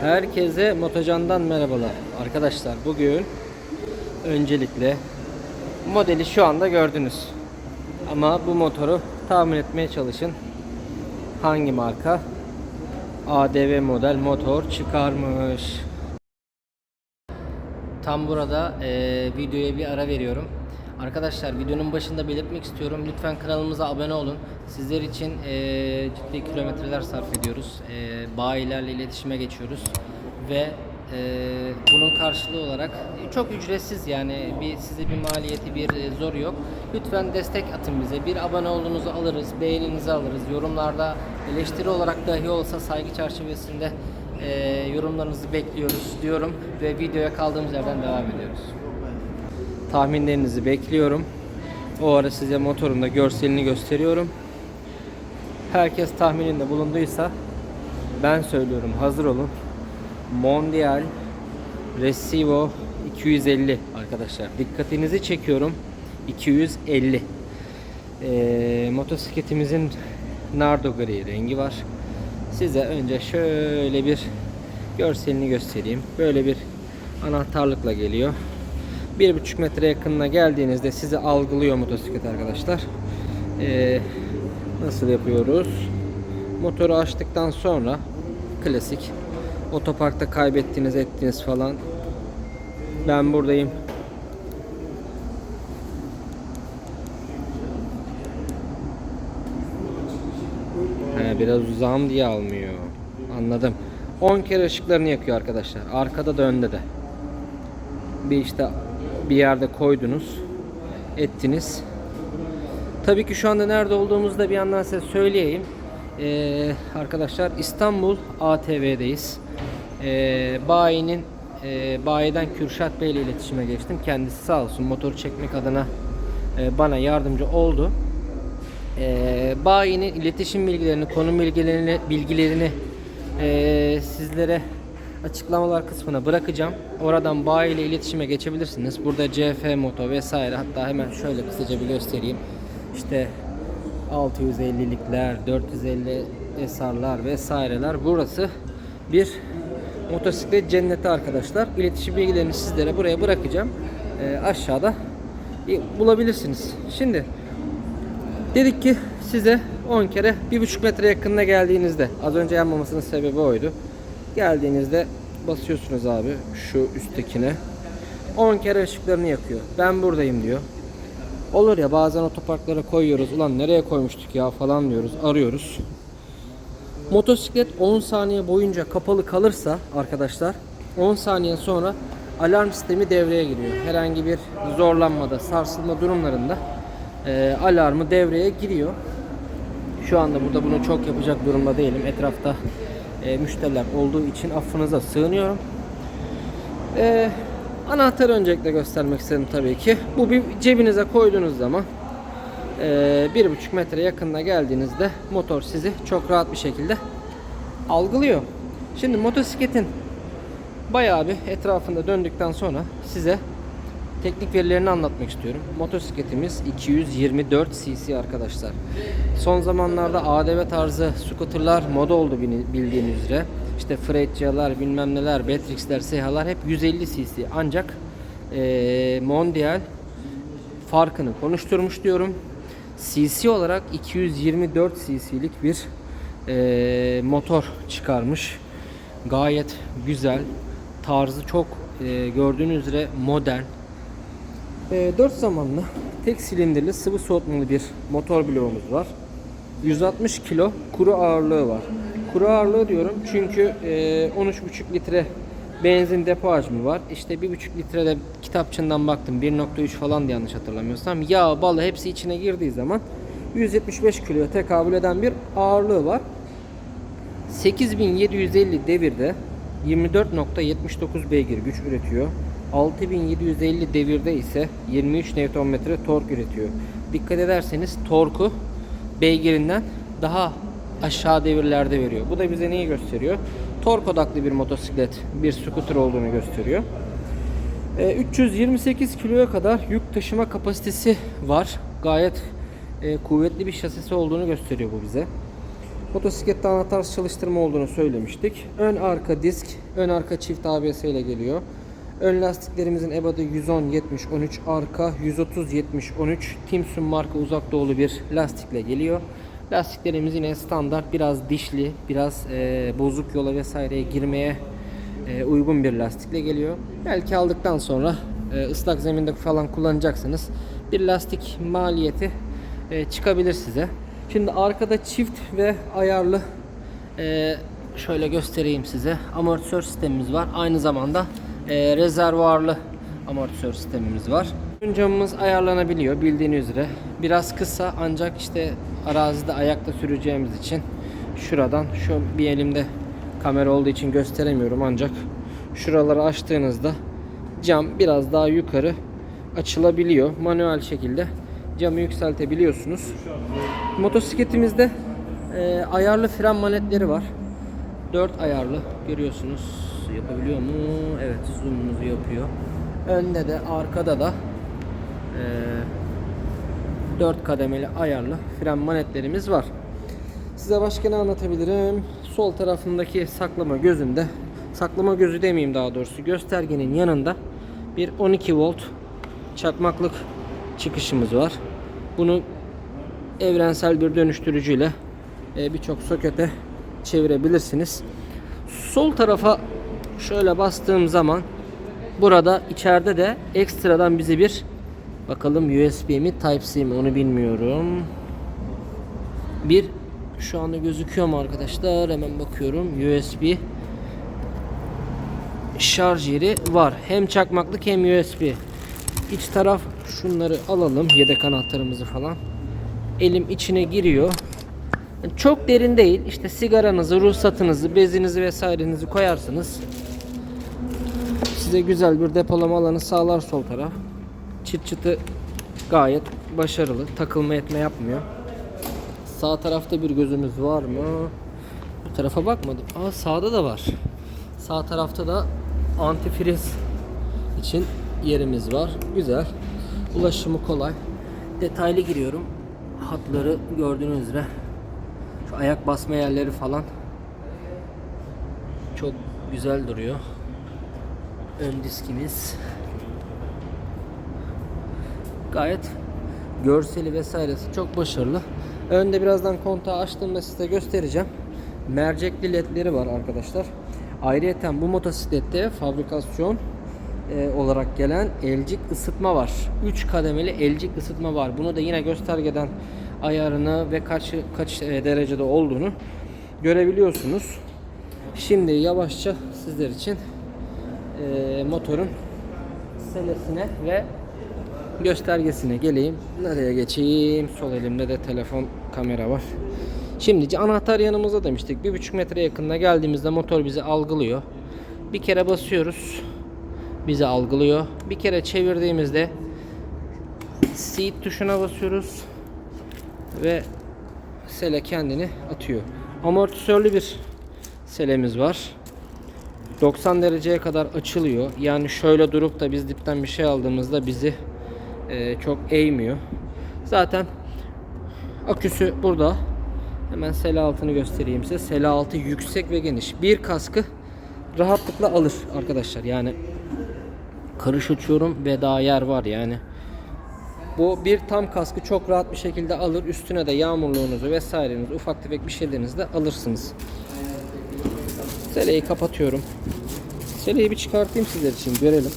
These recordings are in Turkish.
Herkese Motocan'dan merhabalar. Arkadaşlar bugün öncelikle modeli şu anda gördünüz. Ama bu motoru tahmin etmeye çalışın. Hangi marka? ADV model motor çıkarmış. Tam burada eee, videoya bir ara veriyorum. Arkadaşlar videonun başında belirtmek istiyorum. Lütfen kanalımıza abone olun. Sizler için eee, ciddi kilometreler sarf ediyoruz. Eee bayilerle iletişime geçiyoruz. Ve eee, bunun karşılığı olarak çok ücretsiz yani bir size bir maliyeti bir e, zoru yok. Lütfen destek atın bize. Bir abone olduğunuzu alırız, beğeninizi alırız. Yorumlarda eleştiri olarak dahi olsa saygı çerçevesinde eee, yorumlarınızı bekliyoruz diyorum ve videoya kaldığımız yerden devam ediyoruz. Tahminlerinizi bekliyorum. O ara size motorun da görselini gösteriyorum. Herkes tahmininde bulunduysa ben söylüyorum hazır olun. Mondial Recivo 250 arkadaşlar. Dikkatinizi çekiyorum. 250. Ee, motosikletimizin nardo gri rengi var. Size önce şöyle bir görselini göstereyim. Böyle bir anahtarlıkla geliyor. 1,5 metre yakınına geldiğinizde sizi algılıyor motosiklet arkadaşlar. Ee, nasıl yapıyoruz? Motoru açtıktan sonra klasik otoparkta kaybettiğiniz ettiğiniz falan ben buradayım He, biraz uzağım diye almıyor. Anladım. 10 kere ışıklarını yakıyor arkadaşlar. Arkada da önde de. Bir işte bir yerde koydunuz. Ettiniz. Tabii ki şu anda nerede olduğumuzu da bir yandan size söyleyeyim. Ee, arkadaşlar İstanbul ATV'deyiz. Ee, bayinin e, bayiden Kürşat Bey ile iletişime geçtim. Kendisi sağ olsun motoru çekmek adına e, bana yardımcı oldu. Ee, bayinin iletişim bilgilerini, konum bilgilerini, bilgilerini ee, sizlere açıklamalar kısmına bırakacağım. Oradan bayi ile iletişime geçebilirsiniz. Burada CF Moto vesaire hatta hemen şöyle kısaca bir göstereyim. İşte 650'likler, 450 SR'lar vesaireler. Burası bir motosiklet cenneti arkadaşlar. İletişim bilgilerini sizlere buraya bırakacağım. Ee, aşağıda bulabilirsiniz. Şimdi Dedik ki size 10 kere 1,5 metre yakınına geldiğinizde az önce yanmamasının sebebi oydu. Geldiğinizde basıyorsunuz abi şu üsttekine. 10 kere ışıklarını yakıyor. Ben buradayım diyor. Olur ya bazen otoparklara koyuyoruz. Ulan nereye koymuştuk ya falan diyoruz. Arıyoruz. Motosiklet 10 saniye boyunca kapalı kalırsa arkadaşlar 10 saniye sonra alarm sistemi devreye giriyor. Herhangi bir zorlanmada, sarsılma durumlarında e, alarmı devreye giriyor. Şu anda burada bunu çok yapacak durumda değilim. Etrafta e, müşteriler olduğu için affınıza sığınıyorum. E, anahtarı öncelikle göstermek istedim tabii ki. Bu bir cebinize koyduğunuz zaman e, bir buçuk metre yakınına geldiğinizde motor sizi çok rahat bir şekilde algılıyor. Şimdi motosikletin bayağı bir etrafında döndükten sonra size teknik verilerini anlatmak istiyorum. Motosikletimiz 224 cc arkadaşlar. Son zamanlarda ADV tarzı scooterlar moda oldu bildiğiniz üzere. İşte Freccia'lar, bilmem neler, Betrix'ler, SH'lar hep 150 cc. Ancak e, Mondial farkını konuşturmuş diyorum. cc olarak 224 cc'lik bir e, motor çıkarmış. Gayet güzel. Tarzı çok e, gördüğünüz üzere modern. E, 4 zamanlı tek silindirli sıvı soğutmalı bir motor bloğumuz var. 160 kilo kuru ağırlığı var. Kuru ağırlığı diyorum çünkü e, 13,5 litre benzin depo hacmi var. İşte 1,5 litre de kitapçından baktım 1.3 falan diye yanlış hatırlamıyorsam. Yağ, balı hepsi içine girdiği zaman 175 kiloya tekabül eden bir ağırlığı var. 8750 devirde 24.79 beygir güç üretiyor. 6750 devirde ise 23 Nm tork üretiyor. Dikkat ederseniz torku beygirinden daha aşağı devirlerde veriyor. Bu da bize neyi gösteriyor? Tork odaklı bir motosiklet, bir scooter olduğunu gösteriyor. 328 kiloya kadar yük taşıma kapasitesi var. Gayet e, kuvvetli bir şasisi olduğunu gösteriyor bu bize. Motosiklette anahtar çalıştırma olduğunu söylemiştik. Ön arka disk, ön arka çift ABS ile geliyor. Ön lastiklerimizin ebadı 110 70 13 arka 130 70 13 Timsun marka uzak doğulu bir lastikle geliyor. Lastiklerimiz yine standart biraz dişli, biraz e, bozuk yola vesaireye girmeye e, uygun bir lastikle geliyor. Belki aldıktan sonra e, ıslak zeminde falan kullanacaksınız. Bir lastik maliyeti e, çıkabilir size. Şimdi arkada çift ve ayarlı e, şöyle göstereyim size. Amortisör sistemimiz var. Aynı zamanda e, rezervuarlı amortisör sistemimiz var. Ön camımız ayarlanabiliyor bildiğiniz üzere. Biraz kısa ancak işte arazide ayakta süreceğimiz için şuradan şu bir elimde kamera olduğu için gösteremiyorum ancak şuraları açtığınızda cam biraz daha yukarı açılabiliyor. Manuel şekilde camı yükseltebiliyorsunuz. Motosikletimizde e, ayarlı fren manetleri var. 4 ayarlı görüyorsunuz. Yapabiliyor mu? Evet zoom'umuzu yapıyor. Önde de arkada da e, 4 kademeli ayarlı fren manetlerimiz var. Size başka ne anlatabilirim? Sol tarafındaki saklama gözünde, saklama gözü demeyeyim daha doğrusu, göstergenin yanında bir 12 volt çakmaklık çıkışımız var. Bunu evrensel bir dönüştürücüyle e, birçok sokete çevirebilirsiniz. Sol tarafa şöyle bastığım zaman burada içeride de ekstradan bizi bir bakalım USB mi Type-C mi onu bilmiyorum. Bir şu anda gözüküyor mu arkadaşlar? Hemen bakıyorum. USB şarj yeri var. Hem çakmaklık hem USB. İç taraf şunları alalım. Yedek anahtarımızı falan. Elim içine giriyor. Çok derin değil. İşte sigaranızı, ruhsatınızı, bezinizi vesairenizi koyarsınız. Size güzel bir depolama alanı sağlar sol taraf. Çıt çıtı gayet başarılı. Takılma etme yapmıyor. Sağ tarafta bir gözümüz var mı? Bu tarafa bakmadım. Aa sağda da var. Sağ tarafta da antifriz için yerimiz var. Güzel. Ulaşımı kolay. Detaylı giriyorum. Hatları gördüğünüz üzere. Şu ayak basma yerleri falan çok güzel duruyor. Ön diskimiz gayet görseli vesairesi çok başarılı. Önde birazdan kontağı açtığımda size göstereceğim. Mercekli ledleri var arkadaşlar. Ayrıca bu motosiklette fabrikasyon e, olarak gelen elcik ısıtma var. 3 kademeli elcik ısıtma var. Bunu da yine göstergeden ayarını ve kaç kaç e, derecede olduğunu görebiliyorsunuz. Şimdi yavaşça sizler için e, motorun selesine ve göstergesine geleyim. Nereye geçeyim? Sol elimde de telefon kamera var. Şimdi anahtar yanımızda demiştik. Bir buçuk metre yakınına geldiğimizde motor bizi algılıyor. Bir kere basıyoruz. Bizi algılıyor. Bir kere çevirdiğimizde seat tuşuna basıyoruz. Ve sele kendini atıyor. Amortisörlü bir selemiz var. 90 dereceye kadar açılıyor. Yani şöyle durup da biz dipten bir şey aldığımızda bizi e, çok eğmiyor. Zaten aküsü burada. Hemen sele altını göstereyim size. Sele altı yüksek ve geniş. Bir kaskı rahatlıkla alır arkadaşlar. Yani karış uçuyorum ve daha yer var yani. Bu bir tam kaskı çok rahat bir şekilde alır. Üstüne de yağmurluğunuzu vesairenizi ufak tefek bir şeylerinizi de alırsınız. Seleyi kapatıyorum. Seleyi bir çıkartayım sizler için görelim.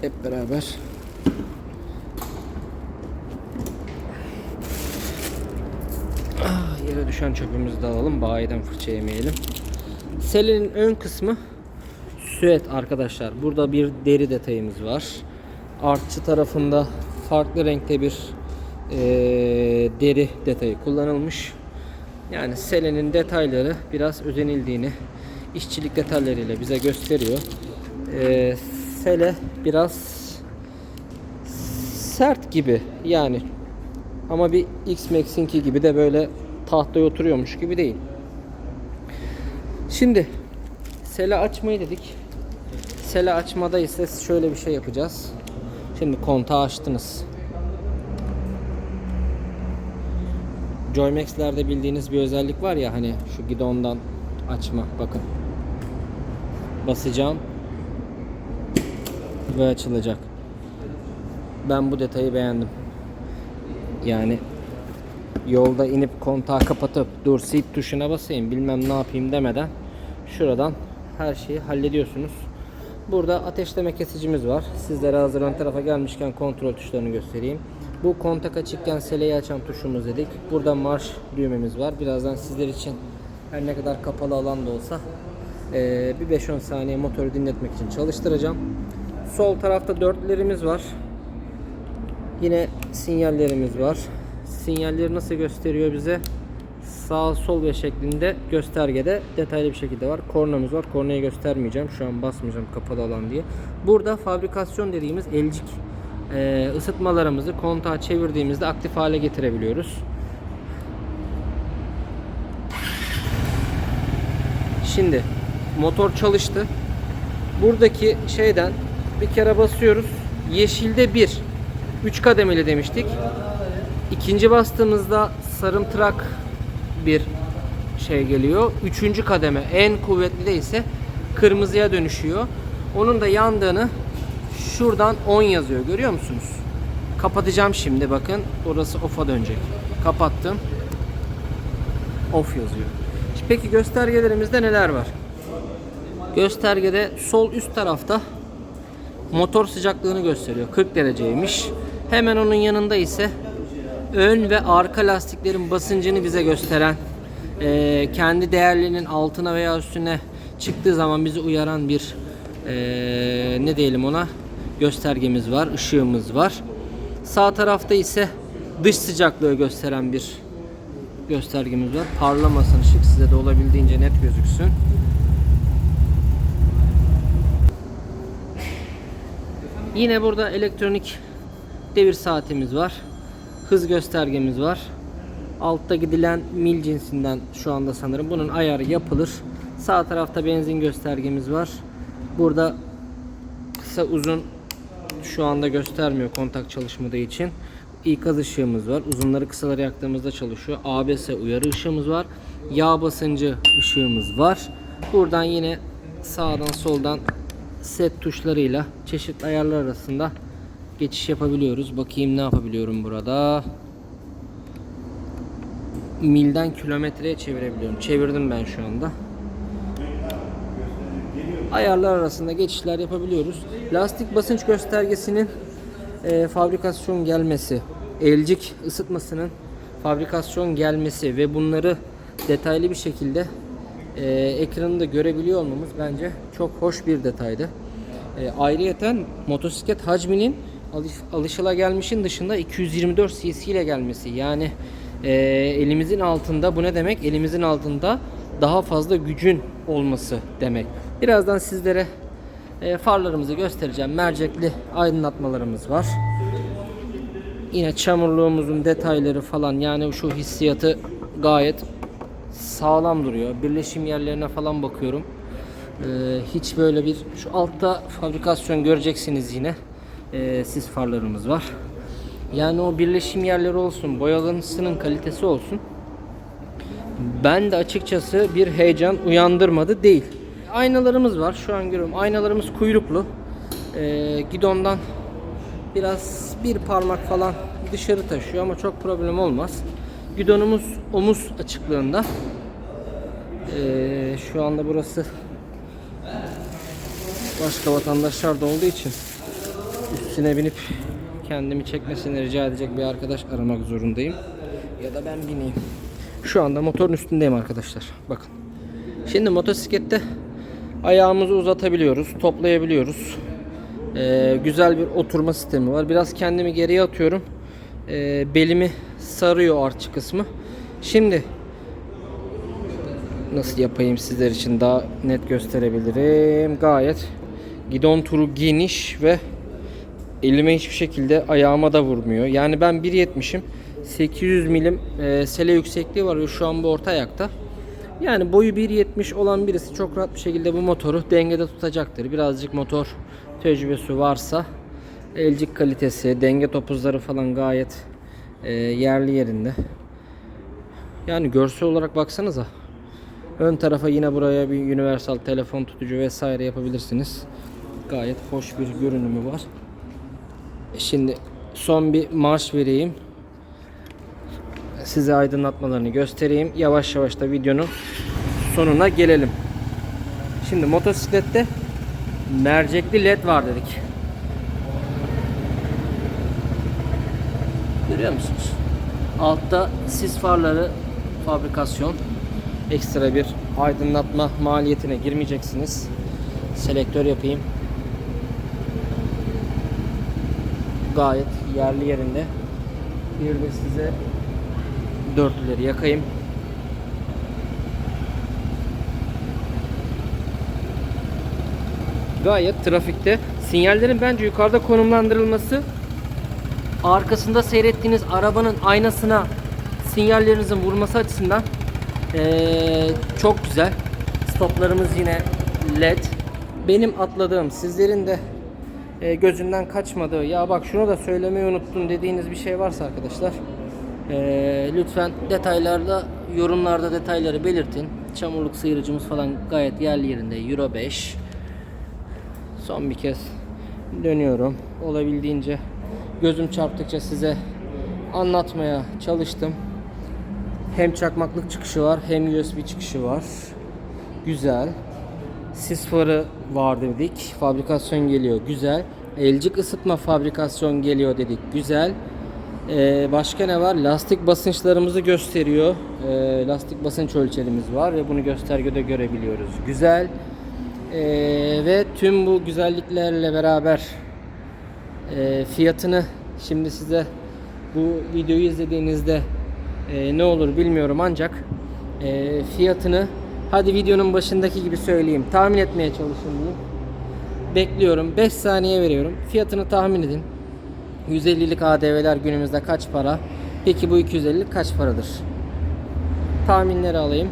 Hep beraber. Ah, yere düşen çöpümüzü de alalım. Bayiden fırça yemeyelim. Selenin ön kısmı süet arkadaşlar. Burada bir deri detayımız var. Artçı tarafında farklı renkte bir eee, deri detayı kullanılmış. Yani selenin detayları biraz özenildiğini işçilik detaylarıyla bize gösteriyor. Eee, sele biraz sert gibi yani ama bir X-Max'inki gibi de böyle tahtaya oturuyormuş gibi değil. Şimdi sele açmayı dedik. Sele açmada ise şöyle bir şey yapacağız. Şimdi kontağı açtınız. Joymex'lerde bildiğiniz bir özellik var ya hani şu gidondan açma bakın. Basacağım ve açılacak. Ben bu detayı beğendim. Yani yolda inip kontağı kapatıp dur seat tuşuna basayım bilmem ne yapayım demeden şuradan her şeyi hallediyorsunuz. Burada ateşleme kesicimiz var. Sizlere hazır ön tarafa gelmişken kontrol tuşlarını göstereyim. Bu kontak açıkken seleyi açan tuşumuz dedik. Burada marş düğmemiz var. Birazdan sizler için her ne kadar kapalı alan da olsa eee, bir 5-10 saniye motoru dinletmek için çalıştıracağım. Sol tarafta dörtlerimiz var. Yine sinyallerimiz var. Sinyalleri nasıl gösteriyor bize? Sağ sol ve şeklinde göstergede detaylı bir şekilde var. Kornamız var. Kornayı göstermeyeceğim. Şu an basmayacağım kapalı alan diye. Burada fabrikasyon dediğimiz elcik e, ısıtmalarımızı kontağa çevirdiğimizde aktif hale getirebiliyoruz. Şimdi motor çalıştı. Buradaki şeyden bir kere basıyoruz. Yeşilde bir. 3 kademeli demiştik. İkinci bastığımızda sarımtırak bir şey geliyor. Üçüncü kademe en kuvvetli de ise kırmızıya dönüşüyor. Onun da yandığını şuradan 10 yazıyor. Görüyor musunuz? Kapatacağım şimdi bakın. Orası off'a dönecek. Kapattım. Off yazıyor. Peki göstergelerimizde neler var? Göstergede sol üst tarafta motor sıcaklığını gösteriyor. 40 dereceymiş. Hemen onun yanında ise ön ve arka lastiklerin basıncını bize gösteren eee, kendi değerlerinin altına veya üstüne çıktığı zaman bizi uyaran bir eee, ne diyelim ona göstergemiz var, ışığımız var. Sağ tarafta ise dış sıcaklığı gösteren bir göstergemiz var. Parlamasın ışık size de olabildiğince net gözüksün. Yine burada elektronik devir saatimiz var. Hız göstergemiz var. Altta gidilen mil cinsinden şu anda sanırım bunun ayarı yapılır. Sağ tarafta benzin göstergemiz var. Burada kısa uzun şu anda göstermiyor kontak çalışmadığı için. İkaz ışığımız var. Uzunları kısaları yaktığımızda çalışıyor. ABS uyarı ışığımız var. Yağ basıncı ışığımız var. Buradan yine sağdan soldan set tuşlarıyla çeşitli ayarlar arasında geçiş yapabiliyoruz. Bakayım ne yapabiliyorum burada. Milden kilometreye çevirebiliyorum. Çevirdim ben şu anda. Ayarlar arasında geçişler yapabiliyoruz. Lastik basınç göstergesinin e, fabrikasyon gelmesi, elcik ısıtmasının fabrikasyon gelmesi ve bunları detaylı bir şekilde e, ekranında görebiliyor olmamız bence çok hoş bir detaydı. E, ayrıyeten motosiklet hacminin alış, alışılagelmişin dışında 224 cc ile gelmesi. Yani e, elimizin altında bu ne demek? Elimizin altında daha fazla gücün olması demek. Birazdan sizlere e, farlarımızı göstereceğim. Mercekli aydınlatmalarımız var. Yine çamurluğumuzun detayları falan yani şu hissiyatı gayet sağlam duruyor. Birleşim yerlerine falan bakıyorum. Ee, hiç böyle bir şu altta fabrikasyon göreceksiniz yine. Ee, sis farlarımız var. Yani o birleşim yerleri olsun, boyalısının kalitesi olsun. Ben de açıkçası bir heyecan uyandırmadı değil. Aynalarımız var. Şu an görüyorum. Aynalarımız kuyruklu. Ee, gidondan biraz bir parmak falan dışarı taşıyor ama çok problem olmaz. Gidonumuz omuz açıklığında. Ee, şu anda burası başka vatandaşlar da olduğu için üstüne binip kendimi çekmesini rica edecek bir arkadaş aramak zorundayım. Ya da ben bineyim. Şu anda motorun üstündeyim arkadaşlar. Bakın. Şimdi motosiklette ayağımızı uzatabiliyoruz, toplayabiliyoruz. Ee, güzel bir oturma sistemi var. Biraz kendimi geriye atıyorum. Ee, belimi sarıyor artçı kısmı. Şimdi nasıl yapayım sizler için daha net gösterebilirim. Gayet gidon turu geniş ve elime hiçbir şekilde ayağıma da vurmuyor. Yani ben 1.70'im. 800 milim e, sele yüksekliği var ve şu an bu orta ayakta. Yani boyu 1.70 olan birisi çok rahat bir şekilde bu motoru dengede tutacaktır. Birazcık motor tecrübesi varsa elcik kalitesi, denge topuzları falan gayet e, yerli yerinde. Yani görsel olarak baksanıza. Ön tarafa yine buraya bir universal telefon tutucu vesaire yapabilirsiniz. Gayet hoş bir görünümü var. Şimdi son bir marş vereyim. Size aydınlatmalarını göstereyim. Yavaş yavaş da videonun sonuna gelelim. Şimdi motosiklette mercekli led var dedik. Görüyor musunuz? Altta sis farları fabrikasyon. Ekstra bir aydınlatma maliyetine girmeyeceksiniz. Selektör yapayım. Gayet yerli yerinde. Bir de size dörtlüleri yakayım. Gayet trafikte. Sinyallerin bence yukarıda konumlandırılması arkasında seyrettiğiniz arabanın aynasına sinyallerinizin vurması açısından eee, çok güzel. Stoplarımız yine led. Benim atladığım, sizlerin de gözünden kaçmadığı, ya bak şunu da söylemeyi unuttun dediğiniz bir şey varsa arkadaşlar eee, lütfen detaylarda, yorumlarda detayları belirtin. Çamurluk sıyırıcımız falan gayet yerli yerinde. Euro 5. Son bir kez dönüyorum. Olabildiğince gözüm çarptıkça size anlatmaya çalıştım. Hem çakmaklık çıkışı var hem USB çıkışı var. Güzel. Sis farı var dedik. Fabrikasyon geliyor. Güzel. Elcik ısıtma fabrikasyon geliyor dedik. Güzel. Ee, başka ne var? Lastik basınçlarımızı gösteriyor. Ee, lastik basınç ölçerimiz var ve bunu göstergede görebiliyoruz. Güzel. Ee, ve tüm bu güzelliklerle beraber e, fiyatını şimdi size bu videoyu izlediğinizde e, ne olur bilmiyorum ancak e, fiyatını hadi videonun başındaki gibi söyleyeyim tahmin etmeye çalışın diyeyim. Bekliyorum 5 saniye veriyorum fiyatını tahmin edin 150'lik ADV'ler günümüzde kaç para peki bu 250'lik kaç paradır tahminleri alayım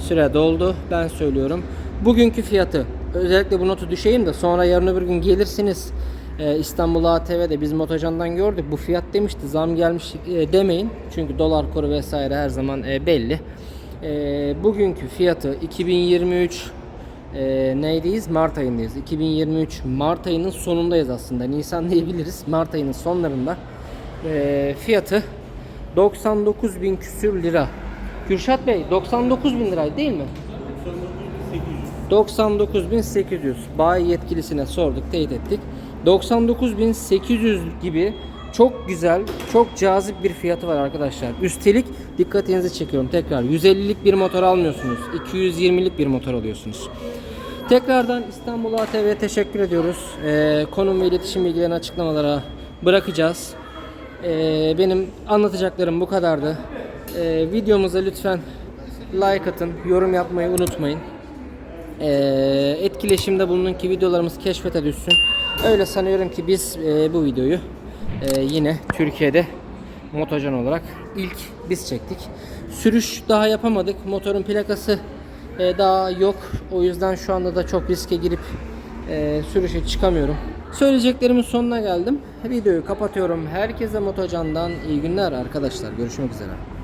Süre doldu. Ben söylüyorum. Bugünkü fiyatı özellikle bu notu düşeyim de sonra yarın öbür gün gelirsiniz e, İstanbul ATV'de biz Motocan'dan gördük. Bu fiyat demişti. Zam gelmiş e, demeyin. Çünkü dolar kuru vesaire her zaman e, belli. E, bugünkü fiyatı 2023 e, neydeyiz? Mart ayındayız. 2023 Mart ayının sonundayız aslında. Nisan diyebiliriz. Mart ayının sonlarında. E, fiyatı 99 bin küsür lira. Kürşat Bey 99 bin lira değil mi? 99.800 bayi yetkilisine sorduk, teyit ettik. 99.800 gibi çok güzel, çok cazip bir fiyatı var arkadaşlar. Üstelik dikkatinizi çekiyorum tekrar. 150'lik bir motor almıyorsunuz. 220'lik bir motor alıyorsunuz. Tekrardan İstanbul ATV'ye teşekkür ediyoruz. Ee, konum ve iletişim bilgilerini açıklamalara bırakacağız. Ee, benim anlatacaklarım bu kadardı. Ee, videomuza lütfen like atın, yorum yapmayı unutmayın. Ee, etkileşimde bulunun ki videolarımız keşfete düşsün. Öyle sanıyorum ki biz e, bu videoyu e, yine Türkiye'de motocan olarak ilk biz çektik. Sürüş daha yapamadık. Motorun plakası e, daha yok. O yüzden şu anda da çok riske girip e, sürüşe çıkamıyorum. Söyleyeceklerimin sonuna geldim. Videoyu kapatıyorum. Herkese Motocan'dan iyi günler arkadaşlar. Görüşmek üzere.